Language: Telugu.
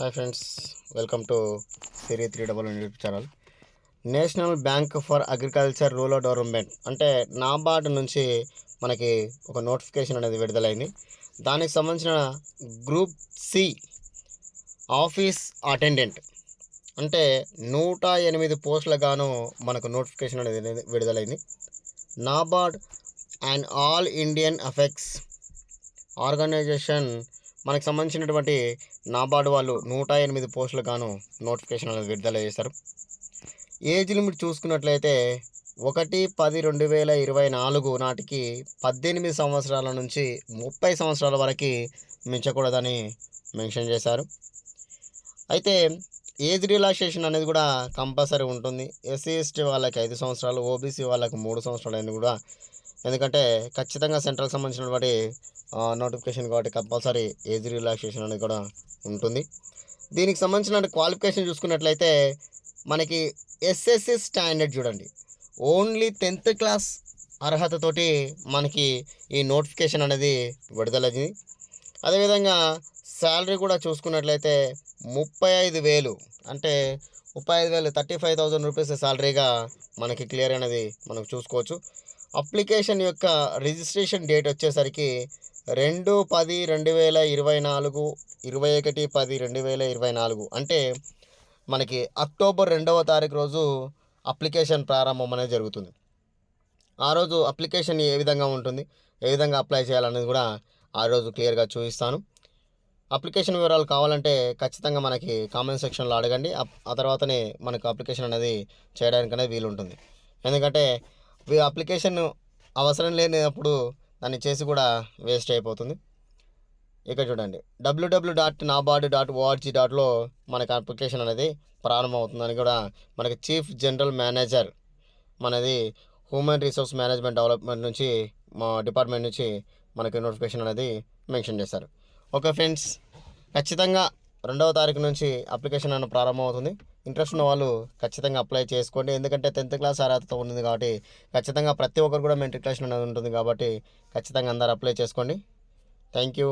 Hi friends welcome to Siri three double YouTube channel. National Bank for Agriculture Rural Development అంటే నాబార్డ్ నుంచి మనకి ఒక నోటిఫికేషన్ అనేది విడుదలైంది. దానికి సంబంధించిన గ్రూప్ సి ఆఫీస్ అటెండెంట్ అంటే నూట ఎనిమిది పోస్టులగాను మనకు నోటిఫికేషన్ అనేది విడుదలైంది. NABARD and All Indian apex organisation మనకు సంబంధించినటువంటి నాబార్డ్ వాళ్ళు నూట ఎనిమిది పోస్టులు గాను నోటిఫికేషన్ అనేది విడుదల చేశారు. ఏజ్ లిమిట్ చూసుకున్నట్లయితే ఒకటి పది రెండు వేల ఇరవై నాలుగు నాటికి పద్దెనిమిది సంవత్సరాల నుంచి ముప్పై సంవత్సరాల వరకు మించకూడదని మెన్షన్ చేశారు. అయితే ఏజ్ రిలాక్సేషన్ అనేది కూడా కంపల్సరీ ఉంటుంది. ఎస్సీ ఎస్టీ వాళ్ళకి ఐదు సంవత్సరాలు ఓబీసీ వాళ్ళకి మూడు సంవత్సరాలు అనేది కూడా ఎందుకంటే ఖచ్చితంగా సెంట్రల్ సంబంధించినటువంటి నోటిఫికేషన్ కాబట్టి కంపల్సరీ ఏజ్ రిలాక్సేషన్ అనేది కూడా ఉంటుంది. దీనికి సంబంధించిన క్వాలిఫికేషన్ చూసుకున్నట్లయితే మనకి ఎస్ఎస్సి స్టాండర్డ్ చూడండి. ఓన్లీ టెన్త్ క్లాస్ అర్హతతోటి మనకి ఈ నోటిఫికేషన్ అనేది విడుదలైంది. అదేవిధంగా శాలరీ కూడా చూసుకున్నట్లయితే ముప్పై ఐదు వేలు అంటే ముప్పై ఐదు వేలు థర్టీ ఫైవ్ థౌజండ్ రూపీస్ శాలరీగా మనకి క్లియర్ అనేది మనం చూసుకోవచ్చు. అప్లికేషన్ యొక్క రిజిస్ట్రేషన్ డేట్ వచ్చేసరికి రెండు పది రెండు వేల ఇరవై నాలుగు ఇరవై ఒకటి పది రెండు వేల ఇరవై నాలుగు. అంటే మనకి అక్టోబర్ రెండవ తారీఖు రోజు అప్లికేషన్ ప్రారంభం అనేది జరుగుతుంది. ఆ రోజు అప్లికేషన్ ఏ విధంగా ఉంటుంది ఏ విధంగా అప్లై చేయాలనేది కూడా ఆ రోజు క్లియర్గా చూపిస్తాను. అప్లికేషన్ వివరాలు కావాలంటే ఖచ్చితంగా మనకి కామెంట్ సెక్షన్లో అడగండి. ఆ- తర్వాతనే మనకు అప్లికేషన్ అనేది చేయడానికి అనేది వీలు ఉంటుంది ఎందుకంటే అప్లికేషన్ అవసరం లేనప్పుడు దాన్ని చేసి కూడా వేస్ట్ అయిపోతుంది. ఇక్కడ చూడండి. W W dot NABARD dot O R G డాట్లో మనకి అప్లికేషన్ అనేది ప్రారంభమవుతుందని కూడా మనకి చీఫ్ జనరల్ మేనేజర్ మనది హ్యూమన్ రిసోర్స్ మేనేజ్మెంట్ డెవలప్మెంట్ నుంచి మా డిపార్ట్మెంట్ నుంచి మనకి నోటిఫికేషన్ అనేది మెన్షన్ చేశారు. ఓకే ఫ్రెండ్స్ ఖచ్చితంగా రెండవ తారీఖు నుంచి అప్లికేషన్ అనేది ప్రారంభమవుతుంది. ఇంట్రెస్ట్ ఉన్న వాళ్ళు ఖచ్చితంగా అప్లై చేసుకోండి. ఎందుకంటే టెన్త్ క్లాస్ అర్హత ఉంది కాబట్టి ఖచ్చితంగా ప్రతి ఒక్కరు కూడా మెట్రికులేషన్ అనేది ఉంటుంది కాబట్టి ఖచ్చితంగా అందరు అప్లై చేసుకోండి. Thank you